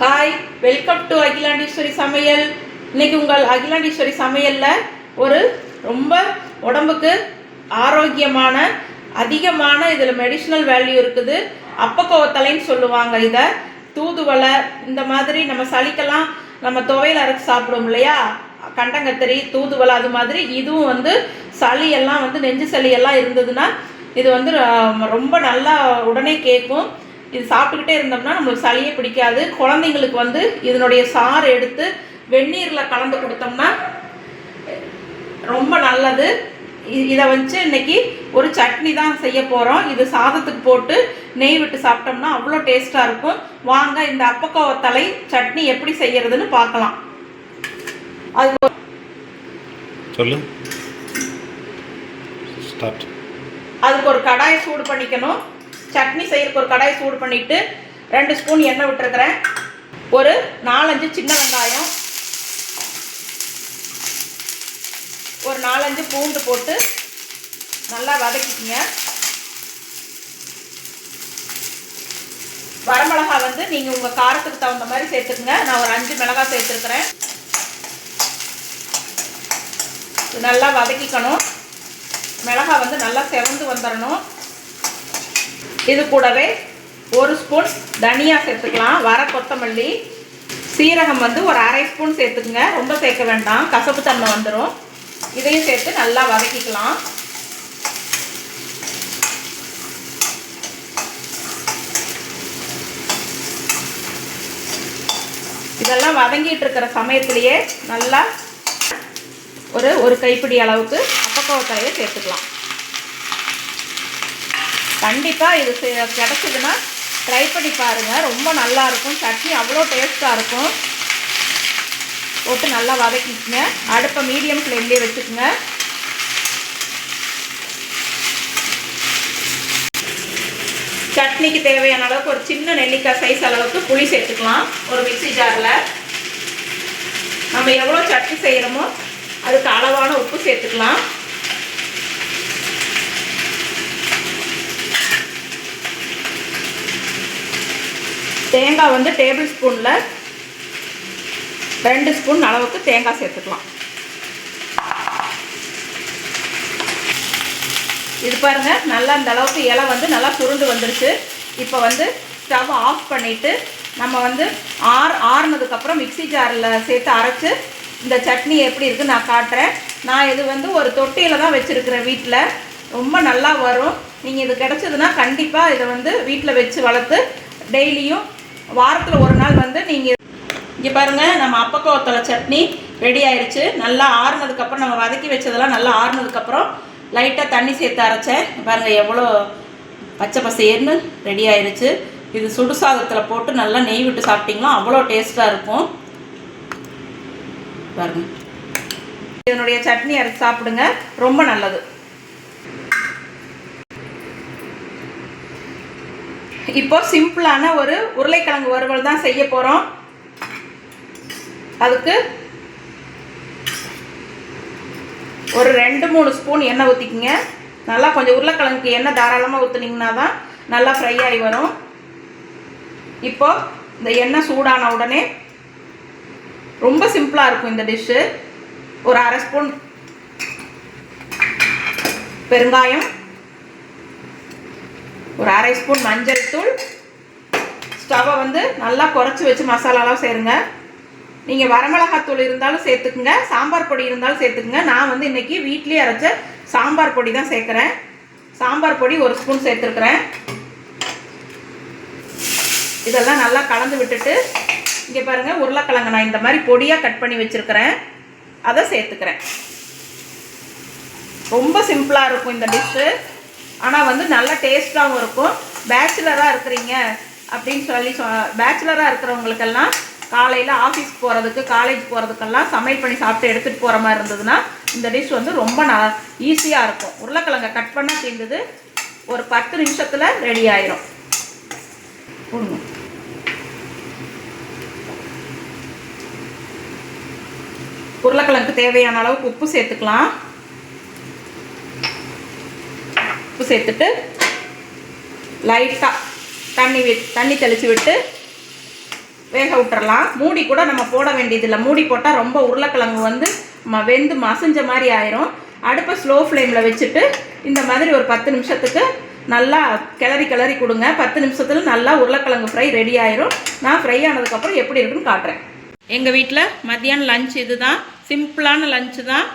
Hi welcome to Akilandeswari சமையல். இன்னைக்கு உங்கள் அகிலாண்டீஸ்வரி சமையலில் ஒரு ரொம்ப உடம்புக்கு ஆரோக்கியமான அதிகமான இதில் மெடிஷ்னல் வேல்யூ இருக்குது. அப்பக்கோவத்தலைன்னு சொல்லுவாங்க இதை. தூதுவளை இந்த மாதிரி நம்ம சளிக்கெல்லாம் நம்ம துவையல் அரைச்சி சாப்பிடுவோம் இல்லையா? கண்டங்கத்திரி தூதுவளை அது மாதிரி இதுவும் வந்து சளி எல்லாம் வந்து நெஞ்சு சளி எல்லாம் இருந்ததுன்னா இது வந்து ரொம்ப நல்லா உடனே கேட்கும். இது சாப்பிட்டுக்கிட்டே இருந்தோம்னா நம்மளுக்கு சளியே பிடிக்காது. குழந்தைங்களுக்கு வந்து இதனுடைய சாறு எடுத்து வெந்நீரில் கலந்து கொடுத்தோம்னா ரொம்ப நல்லது. இதை வச்சு இன்னைக்கு ஒரு சட்னி தான் செய்ய போகிறோம் இது சாதத்துக்கு போட்டு நெய் விட்டு சாப்பிட்டோம்னா அவ்வளோ டேஸ்ட்டாக இருக்கும். வாங்க இந்த அப்பக்கோவத்தலை சட்னி எப்படி செய்யறதுன்னு பார்க்கலாம். அது சொல்லு. அதுக்கு ஒரு கடாயை சூடு பண்ணிக்கணும். சட்னி செய்யறதுக்கு ஒரு கடாயை சூடு பண்ணிவிட்டு ரெண்டு ஸ்பூன் எண்ணெய் விட்டுருக்குறேன். ஒரு நாலஞ்சு சின்ன வெங்காயம். ஒரு நாலஞ்சு பூண்டு போட்டு நல்லா வதக்கிக்கோங்க. வரமிளகா வந்து நீங்கள் உங்கள் காரத்துக்கு தகுந்த மாதிரி சேர்த்துக்குங்க. நான் ஒரு அஞ்சு மிளகாய் சேர்த்துருக்குறேன். நல்லா வதக்கிக்கணும். மிளகாய் வந்து நல்லா செவந்து வந்துடணும் இது கூடவே ஒரு ஸ்பூன் தனியா சேர்த்துக்கலாம். வர கொத்தமல்லி சீரகம் வந்து ஒரு அரை ஸ்பூன் சேர்த்துக்குங்க. ரொம்ப சேர்க்க வேண்டாம். கசப்பு தன்மை வந்துடும் இதையும் சேர்த்து நல்லா வதக்கிக்கலாம். இதெல்லாம் வதங்கிட்டு இருக்கிற சமயத்திலேயே நல்லா ஒரு ஒரு கைப்பிடி அளவுக்கு அப்பக்கோவத்தலையை சேர்த்துக்கலாம். கண்டிப்பாக இது கிடச்சிதுன்னா ட்ரை பண்ணி பாருங்கள் ரொம்ப நல்லா இருக்கும். சட்னி அவ்வளோ டேஸ்ட்டாக இருக்கும். போட்டு நல்லா வதக்கிக்கங்க. அடுப்பை மீடியம் ஃப்ளேம்லேயே வச்சுக்கோங்க. சட்னிக்கு தேவையான அளவுக்கு ஒரு சின்ன நெல்லிக்காய் சைஸ் அளவுக்கு புளி சேர்த்துக்கலாம். ஒரு மிக்ஸி ஜாரில் நம்ம எவ்வளோ சட்னி செய்கிறோமோ அதுக்கு அளவான உப்பு சேர்த்துக்கலாம். தேங்காய் வந்து டேபிள் ஸ்பூனில் ரெண்டு ஸ்பூன் அளவுக்கு தேங்காய் சேர்த்துக்கலாம். இது பாருங்கள் நல்லா அந்த அளவுக்கு இலை வந்து நல்லா சுருண்டு வந்துருச்சு. இப்போ வந்து ஸ்டவ் ஆஃப் பண்ணிவிட்டு நம்ம வந்து ஆறு ஆறுனதுக்கப்புறம் மிக்ஸி ஜாரில் சேர்த்து அரைச்சு இந்த சட்னி எப்படி இருக்குன்னு நான் காட்டுறேன். நான் இது வந்து ஒரு தொட்டியில் தான் வச்சுருக்கிறேன் வீட்டில் ரொம்ப நல்லா வரும். நீங்கள் இது கிடச்சதுன்னா கண்டிப்பாக இதை வந்து வீட்டில் வச்சு வளர்த்து டெய்லியும் வாரத்தில் ஒரு நாள் வந்து நீங்கள் இங்கே பாருங்கள் நம்ம அப்பக்கோத்தலை சட்னி ரெடி ஆயிடுச்சு நல்லா ஆறுனதுக்கப்புறம் நம்ம வதக்கி வச்சதெல்லாம் நல்லா ஆறுனதுக்கப்புறம் லைட்டாக தண்ணி சேர்த்து அரைச்சேன். பாருங்கள் எவ்வளோ பச்சை பசேர்னு ரெடி ஆயிடுச்சு இது சுடுசாதத்தில் போட்டு நல்லா நெய் விட்டு சாப்பிட்டிங்களோ? அவ்வளோ டேஸ்ட்டாக இருக்கும். பாருங்கள் இதனுடைய சட்னி அரைச்சி சாப்பிடுங்க. ரொம்ப நல்லது. இப்போ சிம்பிளான ஒரு உருளைக்கிழங்கு வறுவல் தான் செய்ய போகிறோம் அதுக்கு ஒரு ரெண்டு மூணு ஸ்பூன் எண்ணெய் ஊற்றிக்கிங்க நல்லா கொஞ்சம் உருளைக்கிழங்குக்கு எண்ணெய் தாராளமாக ஊற்றுனீங்கன்னா தான் நல்லா ஃப்ரை ஆகி வரும். இப்போ இந்த எண்ணெய் சூடான உடனே ரொம்ப சிம்பிளாக இருக்கும் இந்த டிஷ்ஷு. ஒரு அரை ஸ்பூன் பெருங்காயம் ஒரு அரை ஸ்பூன் மஞ்சள் தூள். ஸ்டவ்வை வந்து நல்லா குறைச்சி வச்சு மசாலாலாம் சேருங்க. நீங்கள் வரமிளகாத்தூள் இருந்தாலும் சேர்த்துக்குங்க. சாம்பார் பொடி இருந்தாலும் சேர்த்துக்குங்க. நான் வந்து இன்றைக்கி வீட்லேயே அரைச்ச சாம்பார் பொடி தான் சேர்க்குறேன். சாம்பார் பொடி ஒரு ஸ்பூன் சேர்த்துருக்குறேன். இதெல்லாம் நல்லா கலந்து விட்டுட்டு இங்கே பாருங்கள் உருளைக்கிழங்கு நான் இந்த மாதிரி பொடியாக கட் பண்ணி வச்சுருக்கிறேன். அதை சேர்த்துக்கிறேன். ரொம்ப சிம்பிளாக இருக்கும் இந்த டிஷ்ஷு. ஆனால் வந்து நல்ல டேஸ்ட்டாகவும் இருக்கும். பேச்சுலராக இருக்கிறீங்க அப்படின்னு சொல்லி சொ பேச்சுலராக இருக்கிறவங்களுக்கெல்லாம் காலையில் ஆஃபீஸ் போகிறதுக்கு காலேஜ் போகிறதுக்கெல்லாம் சமையல் பண்ணி சாப்பிட்டு எடுத்துகிட்டு போகிற மாதிரி இருந்ததுன்னா இந்த டிஷ் வந்து ரொம்ப ந ஈஸியாக இருக்கும். உருளைக்கிழங்கை கட் பண்ண தீர்ந்தது ஒரு பத்து நிமிஷத்தில் ரெடி ஆயிரும். போடுங்க உருளைக்கிழங்குக்கு தேவையான அளவுக்கு உப்பு சேர்த்துக்கலாம் உப்பு சேர்த்துட்டு லைட்டாக தண்ணி வி தண்ணி தெளித்து விட்டு வேக விட்டுறலாம். மூடி கூட நம்ம போட வேண்டியதில்லை. மூடி போட்டால் ரொம்ப உருளைக்கிழங்கு வந்து ம வெந்து மசிஞ்ச மாதிரி ஆயிரும். அடுப்பை ஸ்லோ ஃப்ளேமில் வச்சுட்டு இந்த மாதிரி ஒரு பத்து நிமிஷத்துக்கு நல்லா கிளறி கிளறி கொடுங்க. பத்து நிமிஷத்தில் நல்லா உருளைக்கிழங்கு ஃப்ரை ரெடி ஆயிரும். நான் ஃப்ரை ஆனதுக்கப்புறம் எப்படி இருக்குன்னு காட்டுறேன். எங்கள் வீட்டில் மத்தியானம் லஞ்ச் இது தான் சிம்பிளான லஞ்சு தான்.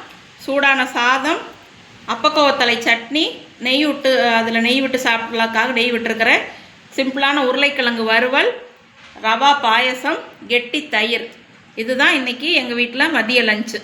சூடான சாதம். அப்பக்கோவத்தலை சட்னி. நெய் விட்டு அதில் நெய் விட்டு சாப்பிட்லாக்காக நெய் விட்டுருக்கிறேன். சிம்பிளான உருளைக்கிழங்கு வறுவல் ரவா பாயசம் கெட்டி தயிர். இதுதான் இன்றைக்கி எங்கள் வீட்டில் மதிய லஞ்சு